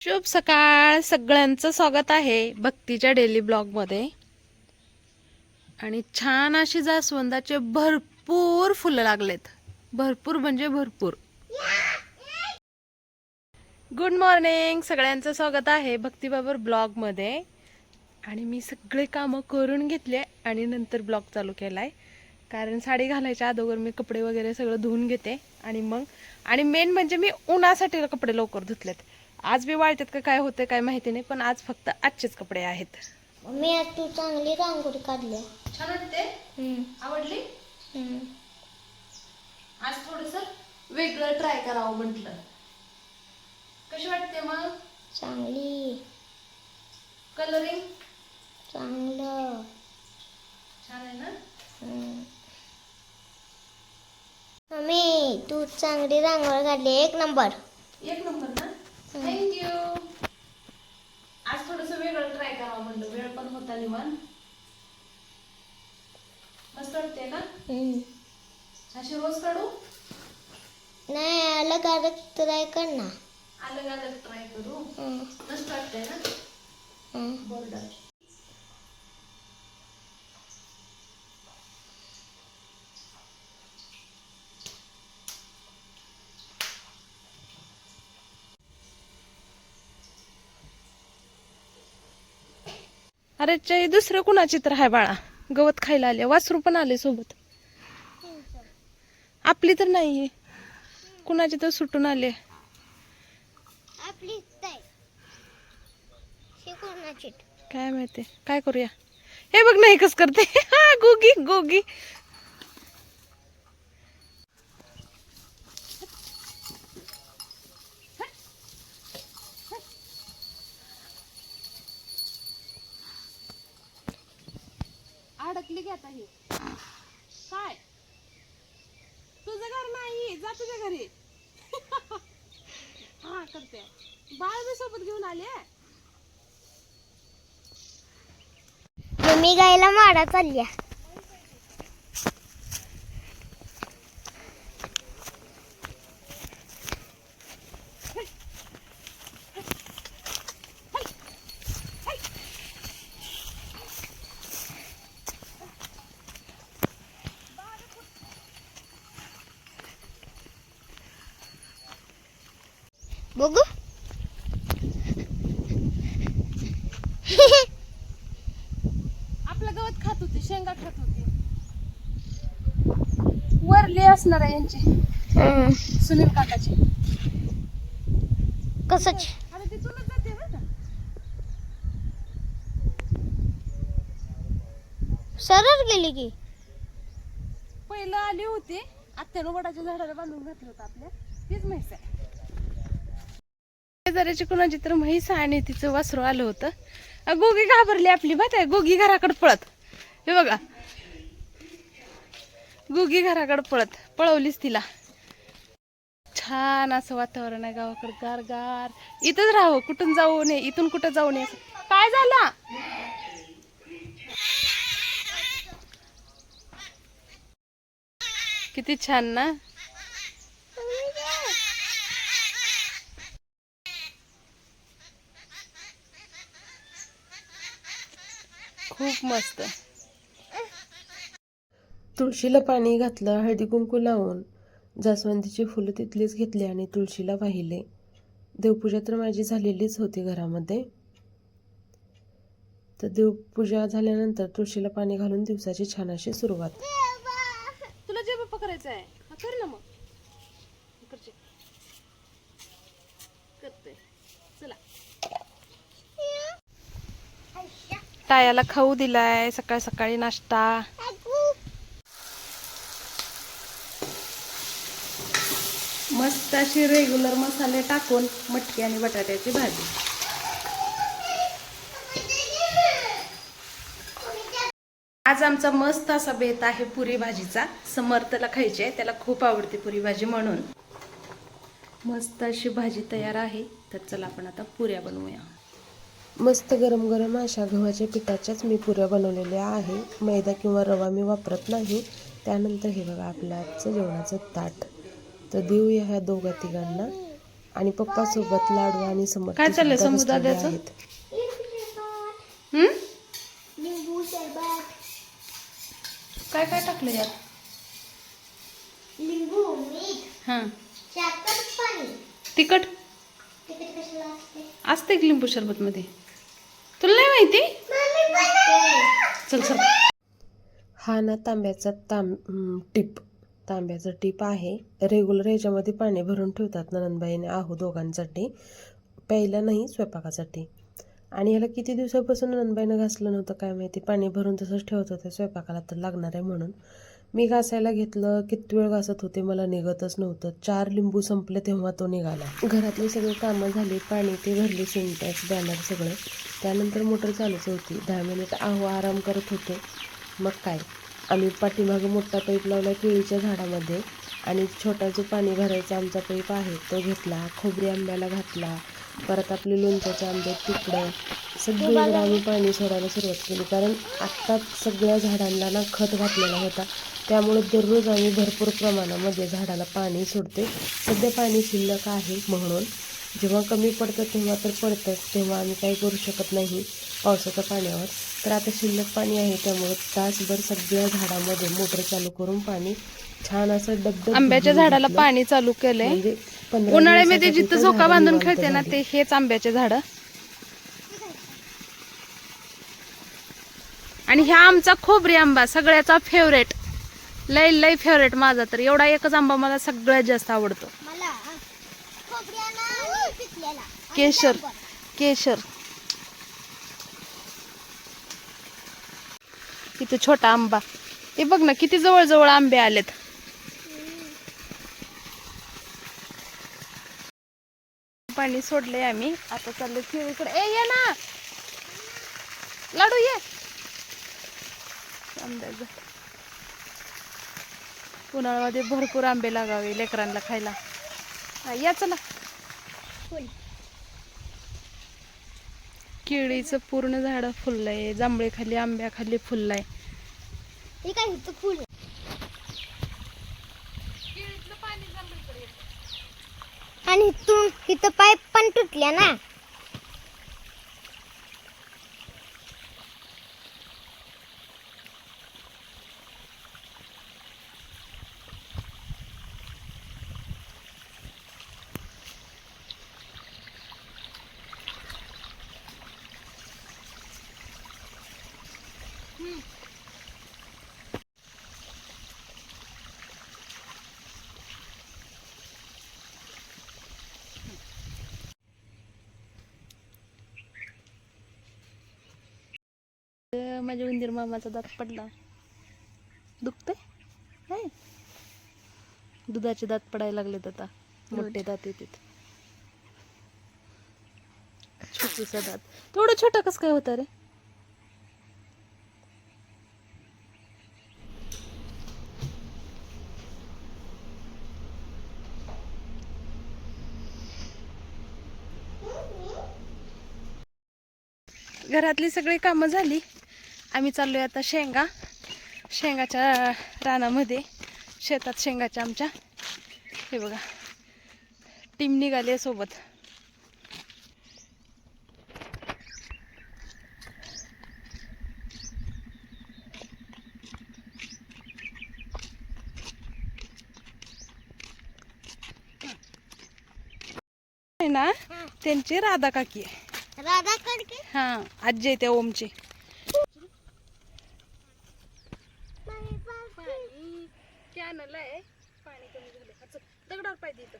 शुभ सकाळ. सगळ्यांचं स्वागत आहे भक्तीच्या डेली ब्लॉगमध्ये आणि छान अशी जास्वंदाचे भरपूर फुलं लागलेत. भरपूर म्हणजे भरपूर. गुड मॉर्निंग सगळ्यांचं स्वागत आहे भक्तीबाबर ब्लॉगमध्ये आणि मी सगळे कामं करून घेतले आणि नंतर ब्लॉग चालू केलाय. कारण साडी घालायच्या अगोदर मी कपडे वगैरे सगळं धुवून घेते. आणि मग आणि मेन म्हणजे मी उन्हासाठी कपडे लवकर धुतलेत. आज मी वाळतात का काय होतं काय माहिती नाही पण आज फक्त आजचेच कपडे आहेत. मी आज तू चांगली रांगोळी काढली. छान वाटते? हम्म, आवडली? हम्म. आज थोडस वेगळं ट्राय करावं म्हटलं. कशी वाटते मग? चांगली. कलरिंग चांगलं. छान आहे ना? हम्म. मम्मी तू चांगली रांगोळी काढली. एक नंबर. एक नंबर ना? थँक्यू आज थोडस वेगळं ट्राय करावं म्हणलं. वेळ पण होता निवान मस्त वाटते ना? हम्म. अशी रोज काढू? नाही अलग अलग ट्राय कर ना. अलग अलग ट्राय करू? मस्त वाटतंय ना? हम्म. बॉर्डर अरे चे दुसरं कुणाची तर आहे बाळा. गवत खायला आले वासरू पण आले सोबत. आपली तर नाहीये. कुणाची तर सुटून आले. काय माहिती? काय करूया? हे बघ नाही कस करते. हा गोगी गोगी. अडकली की आता ही? काय? तुझं घर नाही जा तुझ्या घरी. हा करते. बाळ मी सोबत घेऊन आले मम्मी गायला माडा चालल्या. बघू आपलं गवत खात होती शेंगा खात होती. वरली असणार आहे यांची. सुनील काकाची. कसच अरे तिथूनच जाते का. सरळ गेली की. पहिलं आली होती. आत्यानं वडाच्या झाडाला बांधून घातलं होतं आपल्या. तीच म्हैस आहे. शेजाऱ्याची कुणाची तर म्हैस आणि तिचं वासरू आलं होतं. गोगी घाबरली आपली माहिती आहे गोगी घराकडे पळत. हे बघा. गोगी घराकडे पळत. पळवलीच तिला. छान असं वातावरण आहे गावाकडे. गार गार. इथंच राहावं. कुठून जाऊ नये? इथून कुठं जाऊ नये? काय झालं? किती छान ना? खूप मस्त. तुळशीला पाणी घातलं हळदी कुंकू लावून जास्वंदीची फुलं तिथलीच घेतली आणि तुळशीला वाहिले. देवपूजा तर माझी झालेलीच होती घरामध्ये. तर देवपूजा झाल्यानंतर तुळशीला पाणी घालून दिवसाची छान अशी सुरुवात. तुला जे बाप्पा करायचं आहे कर ना मग करते करते चला टायाला खाऊ दिलाय सकाळ सकाळी नाश्ता. मस्त अशी रेग्युलर मसाले टाकून मटकी आणि बटाट्याची भाजी. आज आमचा मस्त असा बेत आहे पुरी भाजीचा. समर्थला खायची आहे त्याला खूप आवडते पुरी भाजी म्हणून. मस्त अशी भाजी तयार आहे तर चला आपण आता पुऱ्या बनवूया. मस्त गरम गरम अशा गव्हाच्या पिठाच्याच मी पुऱ्या बनवलेल्या आहे मैदा किंवा रवा मी वापरत नाही. त्यानंतर हे बघा आपलं आजचं जेवणाचं ताट. तर देऊया ह्या दोघा तिघांना. आणि पप्पा सोबत लाडू आणि समोर काय चाललंय समू दादाचं? हम्म? लिंबू सरबत काय काय टाकलं यात? लिंबू मीठ. हां. साखर पाणी. तिखट? तिकडे कशाला असते? लिंबू सरबत मध्ये तुला नाही माहिती? चल चल. हा ना तांब्याचा तांब टीप. तांब्याचा टीप आहे. रेग्युलर याच्यामध्ये पाणी भरून ठेवतात ननंदबाईने आहो दोघांसाठी. प्यायला नाही स्वयंपाकासाठी. आणि ह्याला किती दिवसापासून ननंदबाईनं घासलं नव्हतं काय माहिती? पाणी भरून तसंच ठेवत होते. स्वयंपाकाला तर लागणार आहे म्हणून. मी घासायला घेतलं किती वेळ घासत होते मला निघतच नव्हतं. चार लिंबू संपले तेव्हा तो निघाला. घरातली सगळी कामं झाली पाणी ते भरले सिंटॅक्स बॅनर सगळं. त्यानंतर मोटर चालूच होती. दहा मिनिट आहो आराम करत होते. मग काय? आम्ही पाठीमागं मोठा पाईप लावला केळीच्या झाडामध्ये आणि छोटा जो पाणी भरायचा आमचा पाईप आहे तो घेतला. खोबरी आंब्याला घातला. परत आपले लोणच्याचे आंबे तुकडं सगळीकडे आम्ही पाणी सोडायला सुरुवात केली. कारण आत्ताच सगळ्या झाडांना ना खत घातलेला होता. त्यामुळे दररोज आम्ही भरपूर प्रमाणामध्ये झाडाला पाणी सोडते सध्या पाणी शिल्लक आहे म्हणून. जेव्हा कमी पडतं तेव्हा तर पडतंच. तेव्हा आम्ही काही करू शकत नाही पावसाच्या पाण्यावर. तर आता शिल्लक पाणी आहे त्यामुळे तासभर सगळ्या झाडामध्ये मोटर चालू करून पाणी छान असं डबडब आंब्याच्या झाडाला. पाणी चालू केलंय. म्हणजे उन्हाळ्यामध्ये जिथं झोका बांधून खेळते ना. ते हेच आंब्याचे झाड. आणि ह्या आमचा खोबरी आंबा सगळ्याचा फेवरेट लय लय फेवरेट माझा तर. एवढा एकच आंबा मला सगळ्यात जास्त आवडतो. केशर. केशर. इथे छोटा आंबा. हे बघ ना किती जवळ जवळ आंबे आलेत. पाणी सोडलंय आम्ही. आता चाललो केळीकडे ए ये ना. लाडू ये. उन्हाळ्यामध्ये भरपूर आंबे लागावे लेकरांना खायला. हा, या चला. केळीचं पूर्ण झाड फुललंय जांभळे खाली आंब्या खाली फुललंय हे आणि इथून इथं पाईप पण तुटल्या ना? माझ्या उंदीर मामाचा दात पडला. दुखतंय? नाही. दुधाचे दात पडायला लागलेत आता. मोठे दात येतात छोटूसा दात. थोडं छोटा कसं काय होतं रे? घरातली सगळी कामं झाली? आम्ही चाललोय आता शेंगा. शेंगाच्या रानामध्ये. शेतात शेंगाच्या आमच्या. हे बघा. टीम निघाली आहे सोबत. आहे ना त्यांची राधा काकी आहे. राधा कडके हा आजी आहे त्या ओमची कॅनल आहे पाणी कमी झालं हा, दगडावर पाहिजे इथं.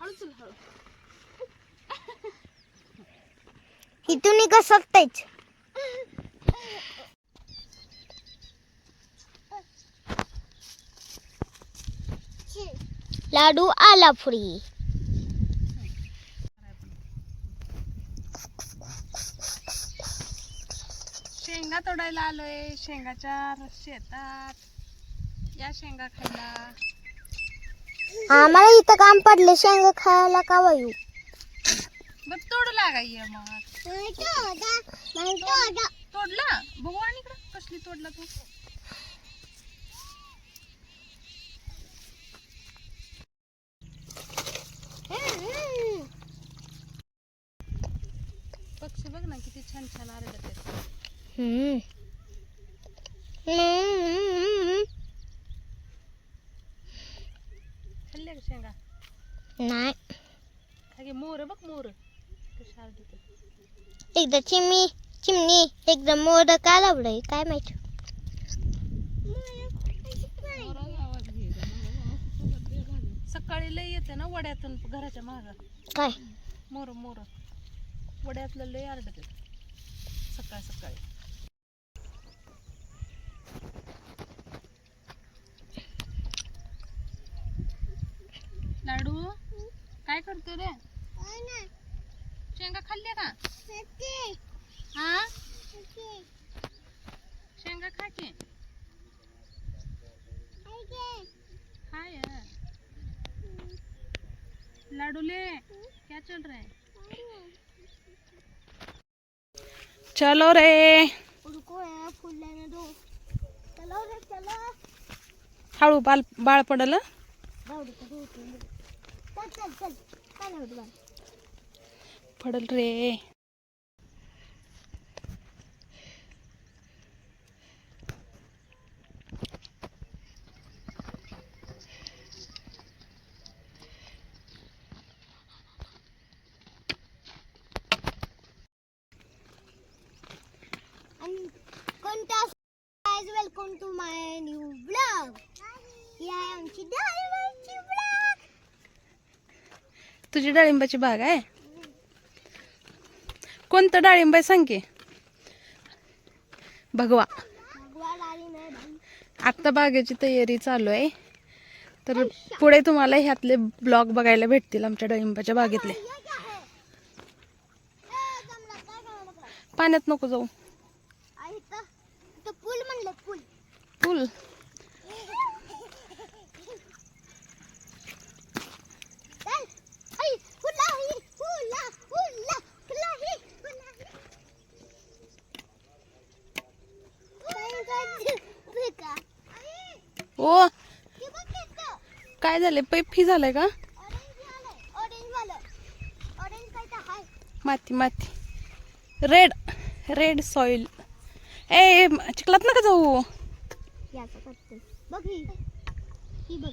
हळू चल हळू. इथून का सकतायच लाडू आला फ्री शेंगा तोडायला आलोय. शेंगाच्या शेतात. या शेंगा खायला. आम्हाला इथं काम पडले. शेंगा खायला का वयू बघ तोड लागाय मग. तोडला? बघू आणि कसली तोडला तू. पक्षी बघ ना किती छान छान आरडत खाल्ल्या का शेंगा? नाही. मोर बघ मोर. एकदा चिमणी चिमणी एकदा मोर का लावलंय काय माहीत. सकाळी लय येते ना वड्यातून घराच्या माग. काय? मोर मोर. वड्यातलं लय आहेत सकाळ सकाळी. लाडू? काय करतो रे? शेंगा खाल्ल्या का? हा? शेंगा खा की. हाय लाडू ले. क्या चल रहा है? चलो रे. रुको यार फूल लेने दो। चलो रे चलो। हळू बाल बाळ पडल? पडल रे आणि कोणता guys welcome to my new blog ही आहे आमची डाळिंबाची ब्लॉग तुझी डाळिंबाची बाग आहे? कोणतं डाळिंब आहे सांग की? भगवा. आत्ता बागेची तयारी चालू आहे. तर पुढे तुम्हाला ह्यातले ब्लॉग बघायला भेटतील आमच्या डाळिंबाच्या बागेतले? पाण्यात नको जाऊ. पूल म्हणलं पूल फुल चल आई फुला ही फुला फुला फुला ही फुला ही काय काय फेका ओ काय झालंय? पैफी झालंय का? माती माती. रेड रेड सॉइल ए चिखलात ना का जाऊ